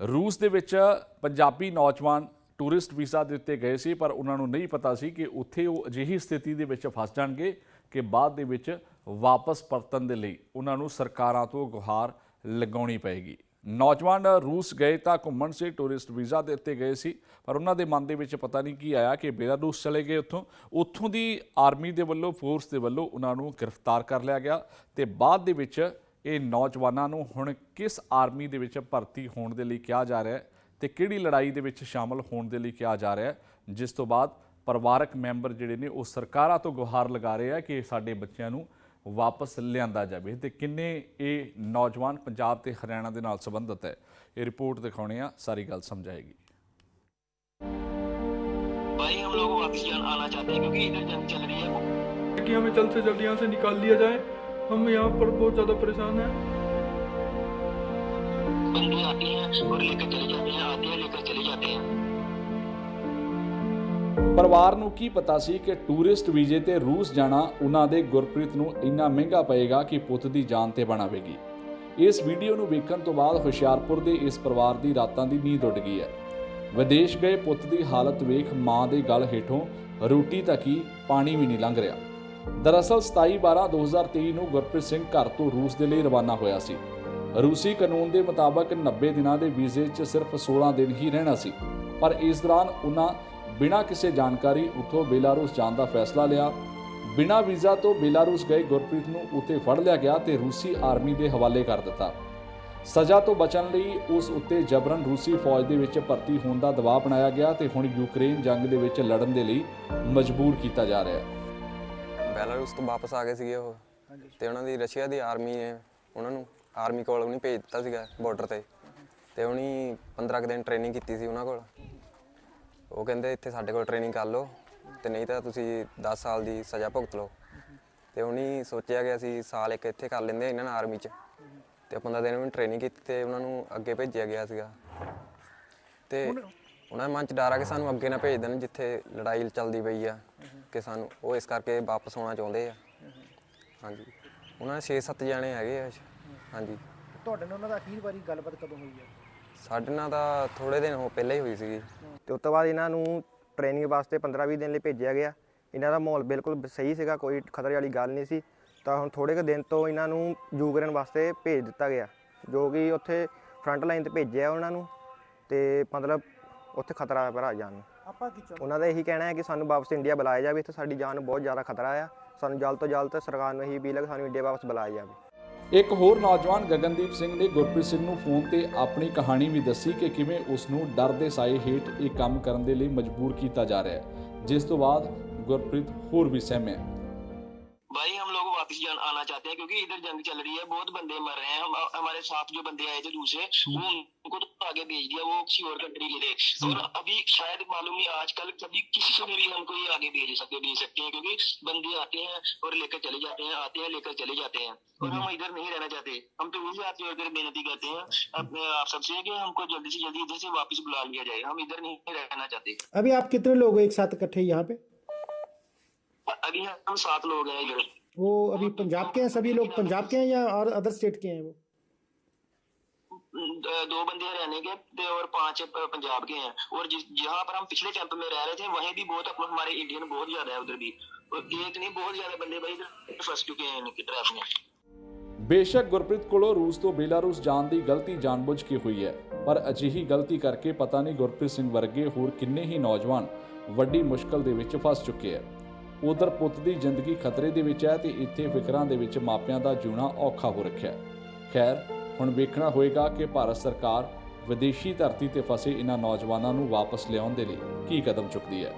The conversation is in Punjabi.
ਰੂਸ ਦੇ ਵਿੱਚ ਪੰਜਾਬੀ ਨੌਜਵਾਨ ਟੂਰਿਸਟ ਵੀਜ਼ਾ ਦੇ ਉੱਤੇ ਗਏ ਸੀ, ਪਰ ਉਹਨਾਂ ਨੂੰ ਨਹੀਂ ਪਤਾ ਸੀ ਕਿ ਉੱਥੇ ਉਹ ਅਜਿਹੀ ਸਥਿਤੀ ਦੇ ਵਿੱਚ ਫਸ ਜਾਣਗੇ ਕਿ ਬਾਅਦ ਦੇ ਵਿੱਚ ਵਾਪਸ ਪਰਤਣ ਦੇ ਲਈ ਉਹਨਾਂ ਨੂੰ ਸਰਕਾਰਾਂ ਤੋਂ ਗੁਹਾਰ ਲਗਾਉਣੀ ਪਏਗੀ। ਨੌਜਵਾਨ ਰੂਸ ਗਏ ਤਾਂ ਘੁੰਮਣ ਸੀ, ਟੂਰਿਸਟ ਵੀਜ਼ਾ ਦੇ ਉੱਤੇ ਗਏ ਸੀ, ਪਰ ਉਹਨਾਂ ਦੇ ਮਨ ਦੇ ਵਿੱਚ ਪਤਾ ਨਹੀਂ ਕੀ ਆਇਆ ਕਿ ਬੇਲਾਰੂਸ ਚਲੇ ਗਏ ਉੱਥੋਂ। ਉੱਥੋਂ ਦੀ ਆਰਮੀ ਦੇ ਵੱਲੋਂ, ਫੋਰਸ ਦੇ ਵੱਲੋਂ ਉਹਨਾਂ ਨੂੰ ਗ੍ਰਿਫਤਾਰ ਕਰ ਲਿਆ ਗਿਆ ਤੇ ਬਾਅਦ ਦੇ ਵਿੱਚ ਇਹ ਨੌਜਵਾਨਾਂ ਨੂੰ ਹੁਣ ਕਿਸ ਆਰਮੀ ਦੇ ਵਿੱਚ ਭਰਤੀ ਹੋਣ ਦੇ ਲਈ ਕਿਹਾ ਜਾ ਰਿਹਾ ਹੈ ਤੇ ਕਿਹੜੀ ਲੜਾਈ ਦੇ ਵਿੱਚ ਸ਼ਾਮਲ ਹੋਣ ਦੇ ਲਈ ਕਿਹਾ ਜਾ ਰਿਹਾ ਹੈ ਜਿਸ ਤੋਂ ਬਾਅਦ ਪਰਿਵਾਰਕ ਮੈਂਬਰ ਜਿਹੜੇ ਨੇ ਉਹ ਸਰਕਾਰਾਂ ਤੋਂ ਗੁਹਾਰ ਲਗਾ ਰਹੇ ਆ ਕਿ ਸਾਡੇ ਬੱਚਿਆਂ ਨੂੰ ਵਾਪਸ ਲਿਆਂਦਾ ਜਾਵੇ ਤੇ ਕਿੰਨੇ ਇਹ ਨੌਜਵਾਨ ਪੰਜਾਬ ਤੇ ਹਰਿਆਣਾ ਦੇ ਨਾਲ ਸੰਬੰਧਿਤ ਹੈ ਇਹ ਰਿਪੋਰਟ ਦਿਖਾਉਣੇ ਆ ਸਾਰੀ ਗੱਲ ਸਮਝਾਏਗੀ भाई हम लोग वापस जान आना चाहते हैं क्योंकि इधर जंग चल रही है कि हमें जल्द से जल्द यहाँ से निकाल लिया जाए हम यहाँ पर बहुत ज़्यादा परेशान हैं बंदे आते हैं और लेकर चले जाते हैं आते हैं लेकर चले जाते हैं ਪਰਿਵਾਰ ਨੂੰ ਕੀ ਪਤਾ ਸੀ ਕਿ ਟੂਰਿਸਟ ਵੀਜ਼ੇ ਤੇ ਰੂਸ ਜਾਣਾ ਉਹਨਾਂ ਦੇ ਗੁਰਪ੍ਰੀਤ ਨੂੰ ਇੰਨਾ ਮਹਿੰਗਾ ਪਏਗਾ ਕਿ ਪੁੱਤ ਦੀ ਜਾਨ ਤੇ ਬਣਾਵੇਗੀ ਇਸ ਵੀਡੀਓ ਨੂੰ ਵੇਖਣ ਤੋਂ ਬਾਅਦ ਹੁਸ਼ਿਆਰਪੁਰ ਦੇ ਇਸ ਪਰਿਵਾਰ ਦੀ ਰਾਤਾਂ ਦੀ ਨੀਂਦ ਉੱਡ ਗਈ ਹੈ ਵਿਦੇਸ਼ ਗਏ ਪੁੱਤ ਦੀ ਹਾਲਤ ਵੇਖ ਮਾਂ ਦੇ ਗਲ ਹੇਠੋਂ ਰੋਟੀ ਤੱਕ ਹੀ ਪਾਣੀ ਵੀ ਨਹੀਂ ਲੰਘ ਰਿਹਾ ਦਰਅਸਲ 27/12/2023 ਨੂੰ ਗੁਰਪ੍ਰੀਤ ਸਿੰਘ ਘਰ ਤੋਂ ਰੂਸ ਦੇ ਲਈ ਰਵਾਨਾ ਹੋਇਆ ਸੀ। ਰੂਸੀ ਕਾਨੂੰਨ ਦੇ ਮੁਤਾਬਕ 90 ਦਿਨਾਂ ਦੇ ਵੀਜ਼ੇ 'ਚ ਸਿਰਫ 16 ਦਿਨ ਹੀ ਰਹਿਣਾ ਸੀ। ਪਰ ਇਸ ਦੌਰਾਨ ਉਹਨਾਂ ਬਿਨਾਂ ਕਿਸੇ ਜਾਣਕਾਰੀ ਉੱਥੋਂ ਬੇਲਾਰੂਸ ਜਾਣ ਦਾ ਫੈਸਲਾ ਲਿਆ। ਬਿਨਾਂ ਵੀਜ਼ਾ ਤੋਂ ਬੇਲਾਰੂਸ ਗਏ ਗੁਰਪ੍ਰੀਤ ਨੂੰ ਉੱਥੇ ਫੜ ਲਿਆ ਗਿਆ ਤੇ ਰੂਸੀ ਆਰਮੀ ਦੇ ਹਵਾਲੇ ਕਰ ਦਿੱਤਾ। ਸਜ਼ਾ ਤੋਂ ਬਚਣ ਲਈ ਉਸ ਉੱਤੇ ਜਬਰਨ ਰੂਸੀ ਫੌਜ ਦੇ ਵਿੱਚ ਭਰਤੀ ਹੋਣ ਦਾ ਦਬਾਅ ਬਣਾਇਆ ਗਿਆ ਤੇ ਹੁਣ ਯੂਕਰੇਨ ਜੰਗ ਦੇ ਵਿੱਚ ਲੜਨ ਦੇ ਲਈ ਮਜਬੂਰ ਕੀਤਾ ਜਾ ਰਿਹਾ ਹੈ। ਬੈਲਾਰੂਸ ਤੋਂ ਵਾਪਸ ਆ ਗਏ ਸੀਗੇ ਉਹ। ਤੇ ਉਹਨਾਂ ਦੀ ਰਸ਼ੀਆ ਦੀ ਆਰਮੀ ਨੇ ਉਹਨਾਂ ਨੂੰ ਆਰਮੀ ਕੋਲ ਉਹਨੇ ਭੇਜ ਦਿੱਤਾ ਸੀਗਾ ਬਾਰਡਰ ਤੇ। ਤੇ ਉਹਨੇ 15 ਕੁ ਦਿਨ ਟ੍ਰੇਨਿੰਗ ਕੀਤੀ ਸੀ ਉਹਨਾਂ ਕੋਲ। ਉਹ ਕਹਿੰਦੇ ਇੱਥੇ ਸਾਡੇ ਕੋਲ ਟ੍ਰੇਨਿੰਗ ਕਰ ਲਓ ਤੇ ਨਹੀਂ ਤਾਂ ਤੁਸੀਂ 10 ਸਾਲ ਦੀ ਸਜ਼ਾ ਭੁਗਤ ਲਓ। ਤੇ ਉਹਨੇ ਸੋਚਿਆ ਕਿ ਅਸੀਂ ਸਾਲ ਇੱਕ ਇੱਥੇ ਕਰ ਲੈਂਦੇ ਇਹਨਾਂ ਨਾਲ ਆਰਮੀ 'ਚ। ਤੇ 15 ਦਿਨ ਉਹਨੇ ਟ੍ਰੇਨਿੰਗ ਕੀਤੀ ਤੇ ਉਹਨਾਂ ਨੂੰ ਅੱਗੇ ਭੇਜਿਆ ਗਿਆ ਸੀਗਾ। ਤੇ ਉਹਨਾਂ ਦੇ ਮਨ 'ਚ ਡਰ ਆ ਕਿ ਸਾਨੂੰ ਅੱਗੇ ਨਾ ਭੇਜ ਦੇਣ ਜਿੱਥੇ ਲੜਾਈ ਚੱਲਦੀ ਪਈ ਆ। ਕਿ ਸਾਨੂੰ ਉਹ ਇਸ ਕਰਕੇ ਵਾਪਸ ਆਉਣਾ ਚਾਹੁੰਦੇ ਆ। ਹਾਂਜੀ। ਉਹਨਾਂ ਦੇ 6-7 ਜਣੇ ਹੈਗੇ ਆ ਹਾਂਜੀ। ਤੁਹਾਡੇ ਨਾਲ ਉਹਨਾਂ ਦਾ ਅਖੀਰ ਵਾਰੀ ਗੱਲਬਾਤ ਕਦੋਂ ਹੋਈ ਹੈ ਸਾਡੇ ਨਾਲ ਤਾਂ ਥੋੜੇ ਦਿਨ ਹੋ ਪਹਿਲਾਂ ਹੀ ਹੋਈ ਸੀਗੀ। ਤੇ ਉਸ ਤੋਂ ਬਾਅਦ ਇਹਨਾਂ ਨੂੰ ਟ੍ਰੇਨਿੰਗ ਵਾਸਤੇ 15-20 ਦਿਨ ਲਈ ਭੇਜਿਆ ਗਿਆ। ਇਹਨਾਂ ਦਾ ਮਾਹੌਲ ਬਿਲਕੁਲ ਸਹੀ ਸੀਗਾ ਕੋਈ ਖਤਰੇ ਵਾਲੀ ਗੱਲ ਨਹੀਂ ਸੀ। ਤਾਂ ਹੁਣ ਥੋੜੇ ਕੁ ਦਿਨ ਤੋਂ ਇਹਨਾਂ ਨੂੰ ਯੂਕਰੇਨ ਵਾਸਤੇ ਭੇਜ ਦਿੱਤਾ ਗਿਆ ਜੋ ਕਿ ਉੱਥੇ ਫਰੰਟ ਲਾਈਨ ਤੇ ਭੇਜਿਆ ਉਹਨਾਂ ਨੂੰ। ਤੇ ਮਤਲਬ ਉੱਥੇ ਖਤਰਾ ਹੈ ਭਰਾ ਜਾਨ ਨੂੰ। ਆਪਾਂ ਕੀ ਚਾਹੁੰਦੇ ਉਹਨਾਂ ਦਾ ਇਹੀ ਕਹਿਣਾ ਹੈ ਕਿ ਸਾਨੂੰ ਵਾਪਸ ਇੰਡੀਆ ਬੁਲਾਇਆ ਜਾਵੇ ਇੱਥੇ ਸਾਡੀ ਜਾਨ ਨੂੰ ਬਹੁਤ ਜ਼ਿਆਦਾ ਖਤਰਾ ਆ ਸਾਨੂੰ ਜਲਦ ਤੋਂ ਜਲਦ ਸਰਕਾਰ ਨੂੰ ਇਹੀ ਅਪੀਲ ਹੈ ਕਿ ਸਾਨੂੰ ਇੰਡੀਆ ਵਾਪਸ ਬੁਲਾਇਆ ਜਾਵੇ ਇੱਕ ਹੋਰ ਨੌਜਵਾਨ ਗਗਨਦੀਪ ਸਿੰਘ ਨੇ ਗੁਰਪ੍ਰੀਤ ਸਿੰਘ ਨੂੰ ਫੋਨ ਤੇ ਆਪਣੀ ਕਹਾਣੀ ਵੀ ਦੱਸੀ ਕਿ ਕਿਵੇਂ ਉਸ ਨੂੰ ਡਰ ਦੇ ਸਾਏ ਹੇਠ ਇਹ ਕੰਮ ਕਰਨ ਦੇ ਲਈ ਮਜਬੂਰ ਕੀਤਾ ਜਾ ਰਿਹਾ ਹੈ ਜਿਸ ਤੋਂ ਬਾਅਦ ਗੁਰਪ੍ਰੀਤ ਹੋਰ ਵੀ ਸਹਿਮਿਆ भाई हम लोग वापस जान आना चाहते हैं क्योंकि इधर जंग चल रही है बहुत बंदे मर रहे हैं हम हमारे साथ जो बंदे आए थे दूसरे वो उनको तो आगे भेज दिया वो किसी और कंट्री के थे और अभी शायद मालूम नहीं आजकल कभी किसी से भी हमको ये आगे भेज सकते भेज सकते हैं क्योंकि बंदे आते हैं और लेकर चले जाते हैं आते हैं लेकर चले जाते हैं। और हम इधर नहीं रहना चाहते हम तो वही आपसे और बेनती करते हैं अब आप सबसे कि हमको जल्दी से जल्दी इधर से वापस बुला लिया जाए हम इधर नहीं रहना चाहते। अभी आप कितने लोग एक साथ इकट्ठे यहाँ पे? अभी हम सात लोग हैं इधर। वो अभी पंजाब के हैं सभी लोग पंजाब के हैं या और अदर स्टेट के हैं वो? दो बंदे हरियाणा के थे और पांच प- पंजाब के हैं और जिस जहाँ पर हम पिछले कैंप में रह रहे थे वहीं भी बहुत अपना हमारे इंडियन बहुत ज्यादा है उधर भी और एक नहीं बहुत ज्यादा बंदे भाई इधर फंस चुके हैं इनकी ट्रैप में ਬੇਸ਼ੱਕ ਗੁਰਪ੍ਰੀਤ ਕੋਲੋਂ ਰੂਸ ਤੋਂ ਬੇਲਾਰੂਸ ਜਾਣ ਦੀ ਗਲਤੀ ਜਾਣਬੁੱਝ ਕੇ ਹੋਈ ਹੈ ਪਰ ਅਜਿਹੀ ਗਲਤੀ ਕਰਕੇ ਪਤਾ ਨਹੀਂ ਗੁਰਪ੍ਰੀਤ ਸਿੰਘ ਵਰਗੇ ਹੋਰ ਕਿੰਨੇ ਹੀ ਨੌਜਵਾਨ ਵੱਡੀ ਮੁਸ਼ਕਲ ਦੇ ਵਿੱਚ ਫਸ ਚੁੱਕੇ ਹੈ ਉਧਰ ਪੁੱਤ ਦੀ ਜ਼ਿੰਦਗੀ ਖਤਰੇ ਦੇ ਵਿੱਚ ਹੈ ਤੇ ਇੱਥੇ ਫਿਕਰਾਂ ਦੇ ਵਿੱਚ ਮਾਪਿਆਂ ਦਾ ਜਿਉਣਾ ਔਖਾ ਹੋ ਰੱਖਿਆ ਹੈ ਖੈਰ ਹੁਣ ਵੇਖਣਾ ਹੋਏਗਾ ਕਿ ਭਾਰਤ ਸਰਕਾਰ ਵਿਦੇਸ਼ੀ ਧਰਤੀ ਤੇ ਫਸੇ ਇਹਨਾਂ ਨੌਜਵਾਨਾਂ ਨੂੰ ਵਾਪਸ ਲਿਆਉਣ ਦੇ ਲਈ ਕੀ ਕਦਮ ਚੁੱਕਦੀ ਹੈ।